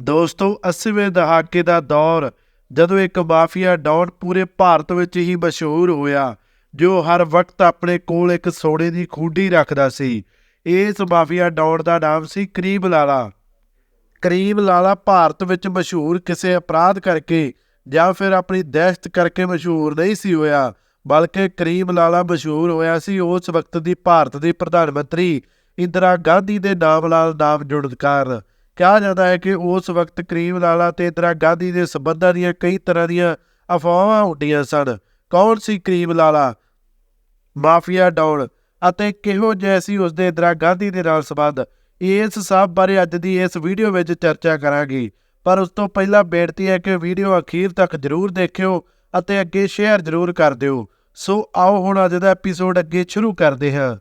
ਦੋਸਤੋ 80ਵੇਂ ਦਹਾਕੇ ਦਾ ਦੌਰ ਜਦੋਂ ਇੱਕ ਮਾਫੀਆ ਡੌਨ ਪੂਰੇ ਭਾਰਤ ਵਿੱਚ ਹੀ ਮਸ਼ਹੂਰ ਹੋਇਆ, ਜੋ ਹਰ ਵਕਤ ਆਪਣੇ ਕੋਲ ਇੱਕ ਸੋਨੇ ਦੀ ਖੂੰਡੀ ਰੱਖਦਾ ਸੀ। ਇਸ ਮਾਫੀਆ ਡੌਨ ਦਾ ਨਾਮ ਸੀ ਕਰੀਮ ਲਾਲਾ। ਕਰੀਮ ਲਾਲਾ ਭਾਰਤ ਵਿੱਚ ਮਸ਼ਹੂਰ ਕਿਸੇ ਅਪਰਾਧ ਕਰਕੇ ਜਾਂ ਫਿਰ ਆਪਣੀ ਦਹਿਸ਼ਤ ਕਰਕੇ ਮਸ਼ਹੂਰ ਨਹੀਂ ਸੀ ਹੋਇਆ, ਬਲਕਿ ਕਰੀਮ ਲਾਲਾ ਮਸ਼ਹੂਰ ਹੋਇਆ ਸੀ ਉਸ ਵਕਤ ਦੀ ਭਾਰਤ ਦੀ ਪ੍ਰਧਾਨ ਮੰਤਰੀ ਇੰਦਰਾ ਗਾਂਧੀ ਦੇ ਨਾਮ ਨਾਲ ਨਾਮ ਜੁੜਨ ਕਾਰਨ ਕਿਹਾ ਜਾਂਦਾ ਹੈ ਕਿ ਉਸ ਵਕਤ ਕਰੀਮ ਲਾਲਾ ਤੇ ਇੰਦਰਾ ਗਾਂਧੀ ਦੇ ਸਬੰਧਾਂ ਦੀਆਂ ਕਈ ਤਰ੍ਹਾਂ ਦੀਆਂ ਅਫਵਾਹਾਂ ਉੱਡੀਆਂ ਸਨ। ਕੌਣ ਸੀ ਕਰੀਮ ਲਾਲਾ? ਮਾਫੀਆ ਡੌਨ ਅਤੇ ਕਿਹੋ ਜਿਹੇ ਸੀ ਉਸਦੇ ਇੰਦਰਾ ਗਾਂਧੀ ਦੇ ਨਾਲ ਸੰਬੰਧ? ਇਸ ਸਭ ਬਾਰੇ ਅੱਜ ਦੀ ਇਸ ਵੀਡੀਓ ਵਿੱਚ ਚਰਚਾ ਕਰਾਂਗੇ। ਪਰ ਉਸ ਤੋਂ ਪਹਿਲਾਂ ਬੇਨਤੀ ਹੈ ਕਿ ਵੀਡੀਓ ਅਖੀਰ ਤੱਕ ਜ਼ਰੂਰ ਦੇਖਿਓ ਅਤੇ ਅੱਗੇ ਸ਼ੇਅਰ ਜ਼ਰੂਰ ਕਰ ਦਿਓ। ਸੋ ਆਓ ਹੁਣ ਅੱਜ ਦਾ ਐਪੀਸੋਡ ਅੱਗੇ ਸ਼ੁਰੂ ਕਰਦੇ ਹਾਂ।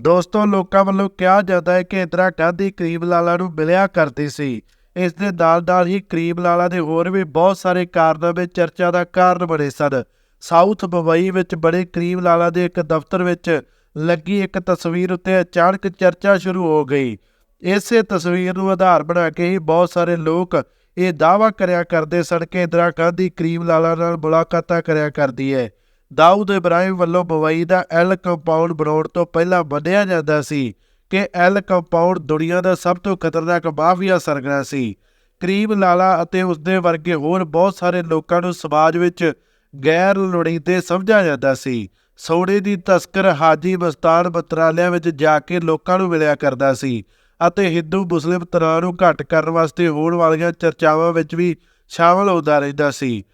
ਦੋਸਤੋ, ਲੋਕਾਂ ਵੱਲੋਂ ਕਿਹਾ ਜਾਂਦਾ ਹੈ ਕਿ ਇੰਦਰਾ ਗਾਂਧੀ ਕਰੀਮ ਲਾਲਾ ਨੂੰ ਮਿਲਿਆ ਕਰਦੀ ਸੀ। ਇਸ ਦੇ ਨਾਲ-ਨਾਲ ਹੀ ਕਰੀਮ ਲਾਲਾ ਦੇ ਹੋਰ ਵੀ ਬਹੁਤ ਸਾਰੇ ਕਾਰਨਾਮੇ ਚਰਚਾ ਦਾ ਕਾਰਨ ਬਣੇ ਸਨ। ਸਾਊਥ ਮੁੰਬਈ ਵਿੱਚ ਬੜੇ ਕਰੀਮ ਲਾਲਾ ਦੇ ਇੱਕ ਦਫ਼ਤਰ ਵਿੱਚ ਲੱਗੀ ਇੱਕ ਤਸਵੀਰ ਉੱਤੇ ਅਚਾਨਕ ਚਰਚਾ ਸ਼ੁਰੂ ਹੋ ਗਈ। ਇਸੇ ਤਸਵੀਰ ਨੂੰ ਆਧਾਰ ਬਣਾ ਕੇ ਹੀ ਬਹੁਤ ਸਾਰੇ ਲੋਕ ਇਹ ਦਾਅਵਾ ਕਰਿਆ ਕਰਦੇ ਸਨ ਕਿ ਇੰਦਰਾ ਗਾਂਧੀ ਕਰੀਮ ਲਾਲਾ ਨਾਲ ਮੁਲਾਕਾਤਾਂ ਕਰਿਆ ਕਰਦੀ ਹੈ। ਦਾਊਦ ਇਬਰਾਹਿਮ ਵੱਲੋਂ ਮੁੰਬਈ ਦਾ ਐਲ ਕੰਪਾਊਂਡ ਬਣਾਉਣ ਤੋਂ ਪਹਿਲਾਂ ਮੰਨਿਆ ਜਾਂਦਾ ਸੀ ਕਿ ਐਲ ਕੰਪਾਊਂਡ ਦੁਨੀਆ ਦਾ ਸਭ ਤੋਂ ਖਤਰਨਾਕ ਮਾਫੀਆ ਸਰਗਨਾ ਸੀ। ਕਰੀਮ ਲਾਲਾ ਅਤੇ ਉਸਦੇ ਵਰਗੇ ਹੋਰ ਬਹੁਤ ਸਾਰੇ ਲੋਕਾਂ ਨੂੰ ਸਮਾਜ ਵਿੱਚ ਗੈਰ ਲੋੜੀਂਦੇ ਸਮਝਿਆ ਜਾਂਦਾ ਸੀ। ਸੋਨੇ ਦੀ ਤਸਕਰ ਹਾਜੀ ਮਸਤਾਨ ਮੰਤਰਾਲਿਆਂ ਵਿੱਚ ਜਾ ਕੇ ਲੋਕਾਂ ਨੂੰ ਮਿਲਿਆ ਕਰਦਾ ਸੀ ਅਤੇ ਹਿੰਦੂ ਮੁਸਲਿਮ ਤਣਾਅ ਨੂੰ ਘੱਟ ਕਰਨ ਵਾਸਤੇ ਹੋਣ ਵਾਲੀਆਂ ਚਰਚਾਵਾਂ ਵਿੱਚ ਵੀ ਸ਼ਾਮਲ ਹੁੰਦਾ ਰਹਿੰਦਾ ਸੀ।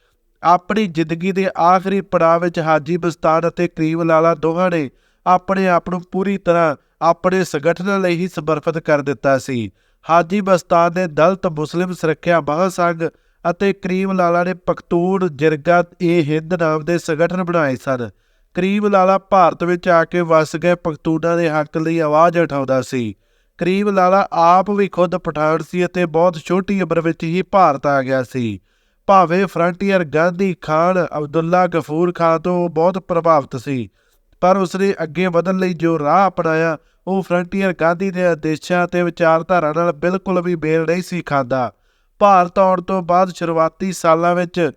ਆਪਣੀ ਜ਼ਿੰਦਗੀ ਦੇ ਆਖਰੀ ਪੜਾਅ ਵਿੱਚ ਹਾਜੀ ਬਸਤਾਨ ਅਤੇ ਕਰੀਮ ਲਾਲਾ ਦੋਹਾਂ ਨੇ ਆਪਣੇ ਆਪ ਨੂੰ ਪੂਰੀ ਤਰ੍ਹਾਂ ਆਪਣੇ ਸੰਗਠਨ ਲਈ ਹੀ ਸਮਰਪਿਤ ਕਰ ਦਿੱਤਾ ਸੀ। ਹਾਜੀ ਬਸਤਾਨ ਨੇ ਦਲਤ ਮੁਸਲਿਮ ਸੁਰੱਖਿਆ ਮਹਾਸੰਘ ਅਤੇ ਕਰੀਮ ਲਾਲਾ ਨੇ ਪਖਤੂਨ ਜਿਰਗਾ ਇਹ ਹਿੰਦ ਨਾਮ ਦੇ ਸੰਗਠਨ ਬਣਾਏ ਸਨ। ਕਰੀਮ ਲਾਲਾ ਭਾਰਤ ਵਿੱਚ ਆ ਕੇ ਵਸ ਗਏ ਪਖਤੂਨਾਂ ਦੇ ਹੱਕ ਲਈ ਆਵਾਜ਼ ਉਠਾਉਂਦਾ ਸੀ। ਕਰੀਮ ਲਾਲਾ ਆਪ ਵੀ ਖੁਦ ਪਠਾਨ ਸੀ ਅਤੇ ਬਹੁਤ ਛੋਟੀ ਉਮਰ ਵਿੱਚ ਹੀ ਭਾਰਤ ਆ ਗਿਆ ਸੀ। ਭਾਵੇਂ ਫਰੰਟੀਅਰ ਗਾਂਧੀ ਖਾਨ, ਅਬਦੁੱਲਾ ਗਫੂਰ ਖਾਨ ਤੋਂ ਬਹੁਤ ਪ੍ਰਭਾਵਿਤ ਸੀ, ਪਰ ਉਸਨੇ ਅੱਗੇ ਵਧਣ ਲਈ ਜੋ ਰਾਹ ਅਪਣਾਇਆ, ਉਹ ਫਰੰਟੀਅਰ ਗਾਂਧੀ ਦੇ ਆਦੇਸ਼ਾਂ ਤੇ ਵਿਚਾਰਧਾਰਾ ਨਾਲ ਬਿਲਕੁਲ ਵੀ ਮੇਲ ਨਹੀਂ ਸੀ ਖਾਂਦਾ। ਭਾਰਤ ਆਉਣ ਤੋਂ ਬਾਅਦ ਸ਼ੁਰੂਆਤੀ ਸਾਲਾਂ ਵਿੱਚ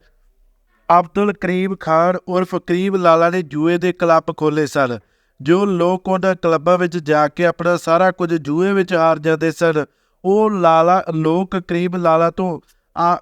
ਅਬਦੁਲ ਕਰੀਮ ਖਾਨ ਉਰਫ ਕਰੀਮ ਲਾਲਾ ਨੇ ਜੂਏ ਦੇ ਕਲੱਬ ਖੋਲੇ ਸਨ, ਜੋ ਲੋਕ ਉਹਨਾਂ ਕਲੱਬਾਂ ਵਿੱਚ ਜਾ ਕੇ ਆਪਣਾ ਸਾਰਾ ਕੁਝ ਜੂਏ ਵਿੱਚ ਹਾਰ ਜਾਂਦੇ ਸਨ। ਉਹ ਲਾਲਾ, ਲੋਕ ਕਰੀਮ ਲਾਲਾ ਤੋਂ ਆ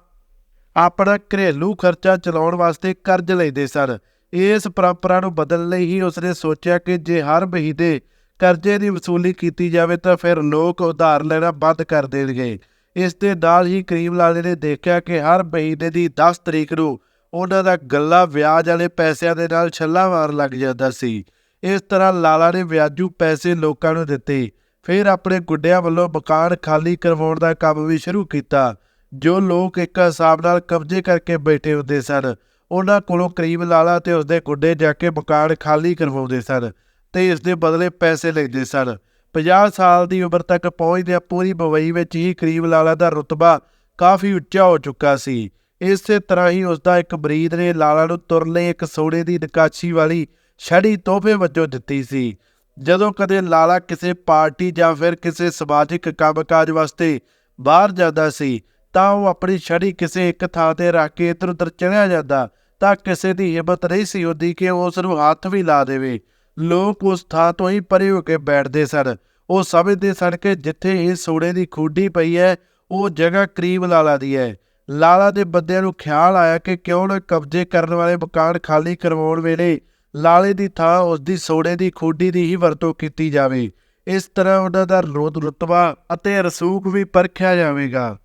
ਆਪਣਾ ਘਰੇਲੂ ਖਰਚਾ ਚਲਾਉਣ ਵਾਸਤੇ ਕਰਜ਼ ਲੈਂਦੇ ਸਨ। ਇਸ ਪਰੰਪਰਾ ਨੂੰ ਬਦਲਣ ਲਈ ਹੀ ਉਸਨੇ ਸੋਚਿਆ ਕਿ ਜੇ ਹਰ ਮਹੀਨੇ ਕਰਜ਼ੇ ਦੀ ਵਸੂਲੀ ਕੀਤੀ ਜਾਵੇ ਤਾਂ ਫਿਰ ਲੋਕ ਉਧਾਰ ਲੈਣਾ ਬੰਦ ਕਰ ਦੇਣਗੇ। ਇਸ ਦੇ ਨਾਲ ਹੀ ਕਰੀਮ ਲਾਲੇ ਨੇ ਦੇਖਿਆ ਕਿ ਹਰ ਮਹੀਨੇ ਦੀ 10 ਤਰੀਕ ਨੂੰ ਉਹਨਾਂ ਦਾ ਗੱਲਾ ਵਿਆਜ ਵਾਲੇ ਪੈਸਿਆਂ ਦੇ ਨਾਲ ਛੱਲਾ ਮਾਰਨ ਲੱਗ ਜਾਂਦਾ ਸੀ। ਇਸ ਤਰ੍ਹਾਂ ਲਾਲਾ ਨੇ ਵਿਆਜੂ ਪੈਸੇ ਲੋਕਾਂ ਨੂੰ ਦਿੱਤੇ। ਫਿਰ ਆਪਣੇ ਗੁੱਡਿਆਂ ਵੱਲੋਂ ਮਕਾਨ ਖਾਲੀ ਕਰਵਾਉਣ ਦਾ ਕੰਮ ਵੀ ਸ਼ੁਰੂ ਕੀਤਾ। ਜੋ ਲੋਕ ਇੱਕ ਹਿਸਾਬ ਨਾਲ ਕਬਜ਼ੇ ਕਰਕੇ ਬੈਠੇ ਹੁੰਦੇ ਸਨ, ਉਹਨਾਂ ਕੋਲੋਂ ਕਰੀਮ ਲਾਲਾ ਤੇ ਉਸਦੇ ਗੁੱਡੇ ਜਾ ਕੇ ਮਕਾਨ ਖਾਲੀ ਕਰਵਾਉਂਦੇ ਸਨ ਤੇ ਇਸ ਦੇ ਬਦਲੇ ਪੈਸੇ ਲੈਂਦੇ ਸਨ। 50 ਸਾਲ ਦੀ ਉਮਰ ਤੱਕ ਪਹੁੰਚਦਿਆਂ ਪੂਰੀ ਮੁੰਬਈ ਵਿੱਚ ਹੀ ਕਰੀਮ ਲਾਲਾ ਦਾ ਰੁਤਬਾ ਕਾਫੀ ਉੱਚਾ ਹੋ ਚੁੱਕਾ ਸੀ। ਇਸੇ ਤਰ੍ਹਾਂ ਹੀ ਉਸਦਾ ਇੱਕ ਬਰੀਦ ਨੇ ਲਾਲਾ ਨੂੰ ਤੁਰਨ ਇੱਕ ਸੋਨੇ ਦੀ ਨਕਾਸ਼ੀ ਵਾਲੀ ਛੜੀ ਤੋਹਫੇ ਵਜੋਂ ਦਿੱਤੀ ਸੀ। ਜਦੋਂ ਕਦੇ ਲਾਲਾ ਕਿਸੇ ਪਾਰਟੀ ਜਾਂ ਫਿਰ ਕਿਸੇ ਸਮਾਜਿਕ ਕੰਮਕਾਜ ਵਾਸਤੇ ਬਾਹਰ ਜਾਂਦਾ ਸੀ ਤਾਂ ਉਹ ਆਪਣੀ ਛੜੀ ਕਿਸੇ ਇੱਕ ਥਾਂ ਤੇ ਰੱਖ ਕੇ ਇੱਧਰ ਉੱਧਰ ਚੜਿਆ ਜਾਂਦਾ, ਤਾਂ ਕਿਸੇ ਦੀ ਹਿੰਮਤ ਨਹੀਂ ਸੀ ਹੁੰਦੀ ਕਿ ਉਹ ਉਸ ਨੂੰ ਹੱਥ ਵੀ ਲਾ ਦੇਵੇ। ਲੋਕ ਉਸ ਥਾਂ ਤੋਂ ਹੀ ਪਰੇ ਹੋ ਕੇ ਬੈਠਦੇ ਸਨ। ਉਹ ਸਮਝਦੇ ਸਨ ਕਿ ਜਿੱਥੇ ਇਹ ਸੋੜੇ ਦੀ ਖੂਡੀ ਪਈ ਹੈ, ਉਹ ਜਗ੍ਹਾ ਕਰੀਮ ਲਾਲਾ ਦੀ ਹੈ। ਲਾਲਾ ਦੇ ਬੰਦਿਆਂ ਨੂੰ ਖਿਆਲ ਆਇਆ ਕਿ ਕਿਉਂ ਨਾ ਕਬਜ਼ੇ ਕਰਨ ਵਾਲੇ ਮਕਾਨ ਖਾਲੀ ਕਰਵਾਉਣ ਵੇਲੇ ਲਾਲੇ ਦੀ ਥਾਂ ਉਸ ਦੀ ਸੋਨੇ ਦੀ ਖੂਡੀ ਦੀ ਹੀ ਵਰਤੋਂ ਕੀਤੀ ਜਾਵੇ। ਇਸ ਤਰ੍ਹਾਂ ਉਹਨਾਂ ਦਾ ਰੋਦ ਰੁਤਬਾ ਅਤੇ ਰਸੂਖ ਵੀ ਪਰਖਿਆ ਜਾਵੇਗਾ।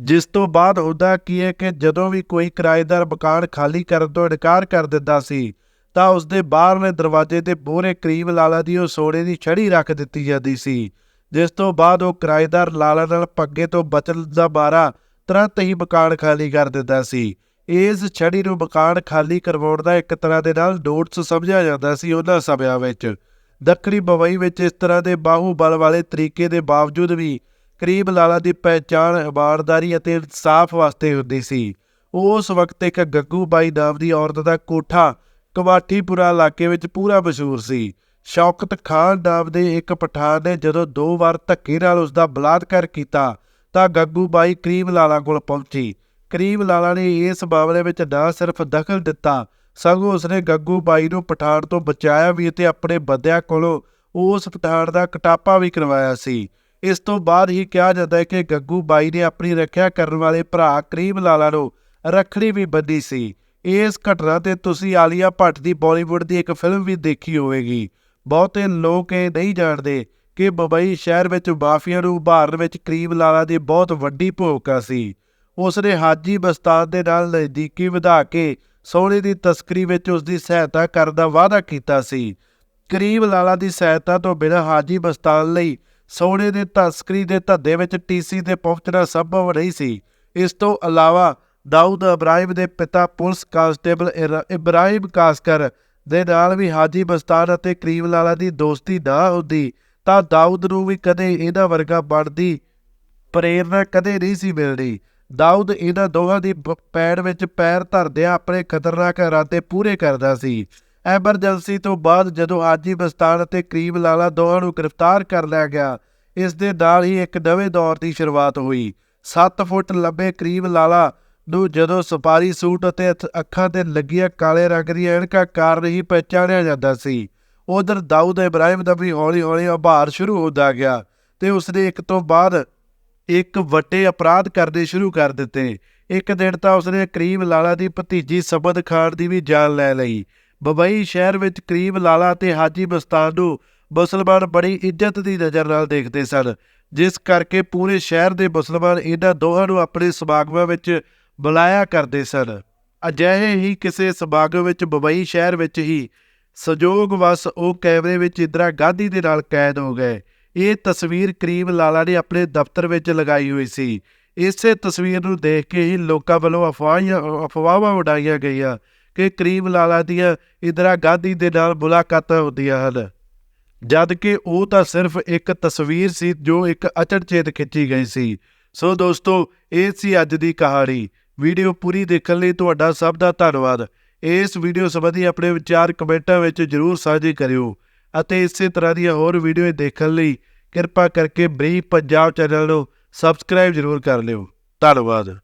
ਜਿਸ ਤੋਂ ਬਾਅਦ ਹੁੰਦਾ ਕੀ ਹੈ ਕਿ ਜਦੋਂ ਵੀ ਕੋਈ ਕਿਰਾਏਦਾਰ ਮਕਾਨ ਖਾਲੀ ਕਰਨ ਤੋਂ ਇਨਕਾਰ ਕਰ ਦਿੰਦਾ ਸੀ, ਤਾਂ ਉਸ ਦੇ ਬਾਹਰਲੇ ਦਰਵਾਜ਼ੇ ਤੇ ਬੋਰੇ ਕਰੀਮ ਲਾਲਾ ਦੀ ਉਹ ਸੋਨੇ ਦੀ ਛੜੀ ਰੱਖ ਦਿੱਤੀ ਜਾਂਦੀ ਸੀ, ਜਿਸ ਤੋਂ ਬਾਅਦ ਉਹ ਕਿਰਾਏਦਾਰ ਲਾਲਾ ਨਾਲ ਪੱਗੇ ਤੋਂ ਬਚਣ ਦਾ ਬਾਰਾ ਤੁਰੰਤ ਹੀ ਮਕਾਨ ਖਾਲੀ ਕਰ ਦਿੰਦਾ ਸੀ। ਇਸ ਛੜੀ ਨੂੰ ਮਕਾਨ ਖਾਲੀ ਕਰਵਾਉਣ ਦਾ ਇੱਕ ਤਰ੍ਹਾਂ ਦੇ ਨਾਲ ਨੋਟਸ ਸਮਝਿਆ ਜਾਂਦਾ ਸੀ ਉਹਨਾਂ ਸਮਿਆਂ ਵਿੱਚ। ਦੱਖਣੀ ਮੁੰਬਈ ਵਿੱਚ ਇਸ ਤਰ੍ਹਾਂ ਦੇ ਬਾਹੂ ਬਲ ਵਾਲੇ ਤਰੀਕੇ ਦੇ ਬਾਵਜੂਦ ਵੀ ਕਰੀਮ ਲਾਲਾ ਦੀ ਪਹਿਚਾਣ ਇਮਾਨਦਾਰੀ ਅਤੇ ਇਨਸਾਫ ਵਾਸਤੇ ਹੁੰਦੀ ਸੀ। ਉਸ ਵਕਤ ਇੱਕ ਗੱਗੂ ਬਾਈ ਨਾਮ ਦੀ ਔਰਤ ਦਾ ਕੋਠਾ ਕਵਾਠੀਪੁਰਾ ਇਲਾਕੇ ਵਿੱਚ ਪੂਰਾ ਮਸ਼ਹੂਰ ਸੀ। ਸ਼ੌਕਤ ਖਾਨ ਨਾਮ ਦੇ ਇੱਕ ਪਠਾਨ ਨੇ ਜਦੋਂ ਦੋ ਵਾਰ ਧੱਕੇ ਨਾਲ ਉਸ ਦਾ ਬਲਾਤਕਾਰ ਕੀਤਾ, ਤਾਂ ਗੱਗੂ ਬਾਈ ਕਰੀਮ ਲਾਲਾ ਕੋਲ ਪਹੁੰਚੀ। ਕਰੀਮ ਲਾਲਾ ਨੇ ਇਸ ਮਾਮਲੇ ਵਿੱਚ ਨਾ ਸਿਰਫ ਦਖਲ ਦਿੱਤਾ, ਸਗੋਂ ਉਸਨੇ ਗੱਗੂ ਬਾਈ ਨੂੰ ਪਠਾਨ ਤੋਂ ਬਚਾਇਆ ਵੀ ਅਤੇ ਆਪਣੇ ਬੰਦਿਆਂ ਕੋਲੋਂ ਉਸ ਪਠਾਨ ਦਾ ਕਟਾਪਾ ਵੀ ਕਰਵਾਇਆ ਸੀ। ਇਸ ਤੋਂ ਬਾਅਦ ਹੀ ਕਿਹਾ ਜਾਂਦਾ ਹੈ ਕਿ ਗੱਗੂ ਬਾਈ ਨੇ ਆਪਣੀ ਰੱਖਿਆ ਕਰਨ ਵਾਲੇ ਭਰਾ ਕਰੀਮ ਲਾਲਾ ਨੂੰ ਰੱਖੜੀ ਵੀ ਬੰਦੀ ਸੀ। ਇਸ ਘਟਨਾ ਤੇ ਤੁਸੀਂ ਆਲੀਆ ਭੱਟ ਦੀ ਬਾਲੀਵੁੱਡ ਦੀ ਇੱਕ ਫਿਲਮ ਵੀ ਦੇਖੀ ਹੋਵੇਗੀ। ਬਹੁਤੇ ਲੋਕ ਇਹ ਨਹੀਂ ਜਾਣਦੇ ਕਿ ਮੁੰਬਈ ਸ਼ਹਿਰ ਵਿੱਚ ਮਾਫੀਆ ਨੂੰ ਉਭਾਰਨ ਵਿੱਚ ਕਰੀਮ ਲਾਲਾ ਦੀ ਬਹੁਤ ਵੱਡੀ ਭੂਮਿਕਾ ਸੀ। ਉਸ ਨੇ ਹਾਜੀ ਬਸਤਾਨ ਦੇ ਨਾਲ ਨਜ਼ਦੀਕੀ ਵਧਾ ਕੇ ਸੋਨੇ ਦੀ ਤਸਕਰੀ ਵਿੱਚ ਉਸ ਦੀ ਸਹਾਇਤਾ ਕਰਨ ਦਾ ਵਾਅਦਾ ਕੀਤਾ ਸੀ। ਕਰੀਮ ਲਾਲਾ ਦੀ ਸਹਾਇਤਾ ਤੋਂ ਬਿਨਾਂ ਹਾਜੀ ਬਸਤਾਨ ਲਈ ਸੋਨੇ ਦੀ ਤਸਕਰੀ ਦੇ ਧੱਦੇ ਵਿੱਚ ਟੀਸੀ ਤੇ ਪਹੁੰਚਣਾ ਸੰਭਵ ਨਹੀਂ ਸੀ। ਇਸ ਤੋਂ ਇਲਾਵਾ ਦਾਊਦ ਇਬਰਾਹਿਮ ਦੇ ਪਿਤਾ ਪੁਲਿਸ ਕਾਂਸਟੇਬਲ ਇਰ- ਇਬਰਾਹਿਮ ਕਾਸਕਰ ਦੇ ਨਾਲ ਵੀ ਹਾਜੀ ਬਸਤਾਨ ਅਤੇ ਕਰੀਮ ਲਾਲਾ ਦੀ ਦੋਸਤੀ ਨਾ ਹੁੰਦੀ, ਤਾਂ ਦਾਊਦ ਨੂੰ ਵੀ ਕਦੇ ਇਹਨਾਂ ਵਰਗਾ ਬਣਦੀ ਪ੍ਰੇਰਨਾ ਕਦੇ ਨਹੀਂ ਸੀ ਮਿਲਣੀ। ਦਾਊਦ ਇਹਨਾਂ ਦੋਹਾਂ ਦੀ ਬ- ਪੈੜ ਵਿੱਚ ਪੈਰ ਧਰਦਿਆਂ ਆਪਣੇ ਖਤਰਨਾਕ ਇਰਾਦੇ ਪੂਰੇ ਕਰਦਾ ਸੀ। ਐਮਰਜੈਂਸੀ ਤੋਂ ਬਾਅਦ ਜਦੋਂ ਹਾਜੀ ਬਸਤਾਨ ਅਤੇ ਕਰੀਮ ਲਾਲਾ ਦੋਹਾਂ ਨੂੰ ਗ੍ਰਿਫਤਾਰ ਕਰ ਲਿਆ ਗਿਆ, ਇਸ ਦੇ ਨਾਲ ਹੀ ਇੱਕ ਨਵੇਂ ਦੌਰ ਦੀ ਸ਼ੁਰੂਆਤ ਹੋਈ। 7 ਫੁੱਟ ਲੰਬੇ ਕਰੀਮ ਲਾਲਾ ਨੂੰ ਜਦੋਂ ਸਪਾਰੀ ਸੂਟ ਅਤੇ ਅੱਖ- ਅੱਖਾਂ ਤੇ ਲੱਗੀਆਂ ਕਾਲੇ ਰੰਗ ਦੀਆਂ ਐਨਕਾਂ ਕਾਰਨ ਹੀ ਪਹਿਚਾਣਿਆ ਜਾਂਦਾ ਸੀ। ਉਧਰ ਦਾਊਦ ਇਬਰਾਹਿਮ ਦਾ ਵੀ ਹੌਲੀ-ਹੌਲੀ ਉਭਾਰ ਸ਼ੁਰੂ ਹੁੰਦਾ ਗਿਆ ਤੇ ਉਸਨੇ ਇੱਕ ਤੋਂ ਬਾਅਦ ਇੱਕ ਵੱਡੇ ਅਪਰਾਧ ਕਰਨੇ ਸ਼ੁਰੂ ਕਰ ਦਿੱਤੇ। ਇੱਕ ਦਿਨ ਤਾਂ ਉਸਨੇ ਕਰੀਮ ਲਾਲਾ ਦੀ ਭਤੀਜੀ ਸਬਦ ਖਾਨ ਦੀ ਵੀ ਜਾਨ ਲੈ ਲਈ। ਬੰਬਈ ਸ਼ਹਿਰ ਵਿੱਚ ਕਰੀਮ ਲਾਲਾ ਤੇ ਹਾਜੀ ਬਸਤਾਨ ਨੂੰ ਮੁਸਲਮਾਨ ਬੜੀ ਇੱਜ਼ਤ ਦੀ ਨਜ਼ਰ ਨਾਲ ਦੇਖਦੇ ਸਨ, ਜਿਸ ਕਰਕੇ ਪੂਰੇ ਸ਼ਹਿਰ ਦੇ ਮੁਸਲਮਾਨ ਇਹਨਾਂ ਦੋਹਾਂ ਨੂੰ ਆਪਣੇ ਸਮਾਗਮਾਂ ਵਿੱਚ ਬੁਲਾਇਆ ਕਰਦੇ ਸਨ। ਅਜਿਹੇ ਹੀ ਕਿਸੇ ਸਮਾਗਮ ਵਿੱਚ ਬੰਬਈ ਸ਼ਹਿਰ ਵਿੱਚ ਹੀ ਸੰਜੋਗ ਵਸ ਉਹ ਕੈਮਰੇ ਵਿੱਚ ਇੰਦਰਾ ਗਾਂਧੀ ਦੇ ਨਾਲ ਕੈਦ ਹੋ ਗਏ। ਇਹ ਤਸਵੀਰ ਕਰੀਮ ਲਾਲਾ ਨੇ ਆਪਣੇ ਦਫ਼ਤਰ ਵਿੱਚ ਲਗਾਈ ਹੋਈ ਸੀ। ਇਸੇ ਤਸਵੀਰ ਨੂੰ ਦੇਖ ਕੇ ਹੀ ਲੋਕਾਂ ਵੱਲੋਂ ਅਫਵਾਹਾਂ ਅਫਵਾਹਾਂ ਉਡਾਈਆਂ ਗਈਆਂ। ਕਿ ਕਰੀਮ ਲਾਲਾ ਦੀਆਂ ਇੰਦਰਾ ਗਾਂਧੀ ਦੇ ਨਾਲ ਮੁਲਾਕਾਤਾਂ ਹੁੰਦੀਆਂ ਹਨ। ਜਦ ਕਿ ਉਹ ਤਾਂ ਸਿਰਫ ਇੱਕ ਤਸਵੀਰ ਸੀ ਜੋ ਇੱਕ ਅਚਨਚੇਤ ਖਿੱਚੀ ਗਈ ਸੀ। ਸੋ ਦੋਸਤੋ, ਇਹ ਸੀ ਅੱਜ ਦੀ ਕਹਾਣੀ। ਵੀਡੀਓ ਪੂਰੀ ਦੇਖਣ ਲਈ ਤੁਹਾਡਾ ਸਭ ਦਾ ਧੰਨਵਾਦ। ਇਸ ਵੀਡੀਓ ਸੰਬੰਧੀ ਆਪਣੇ ਵਿਚਾਰ ਕਮੈਂਟਾਂ ਵਿੱਚ ਜਰੂਰ ਸਾਂਝੇ ਕਰਿਓ ਅਤੇ ਇਸੇ ਤਰ੍ਹਾਂ ਦੀਆਂ ਹੋਰ ਵੀਡੀਓ ਦੇਖਣ ਲਈ ਕਿਰਪਾ ਕਰਕੇ ਬਰੀ ਪੰਜਾਬ ਚੈਨਲ ਨੂੰ ਸਬਸਕ੍ਰਾਈਬ ਜਰੂਰ ਕਰ ਲਿਓ। ਧੰਨਵਾਦ।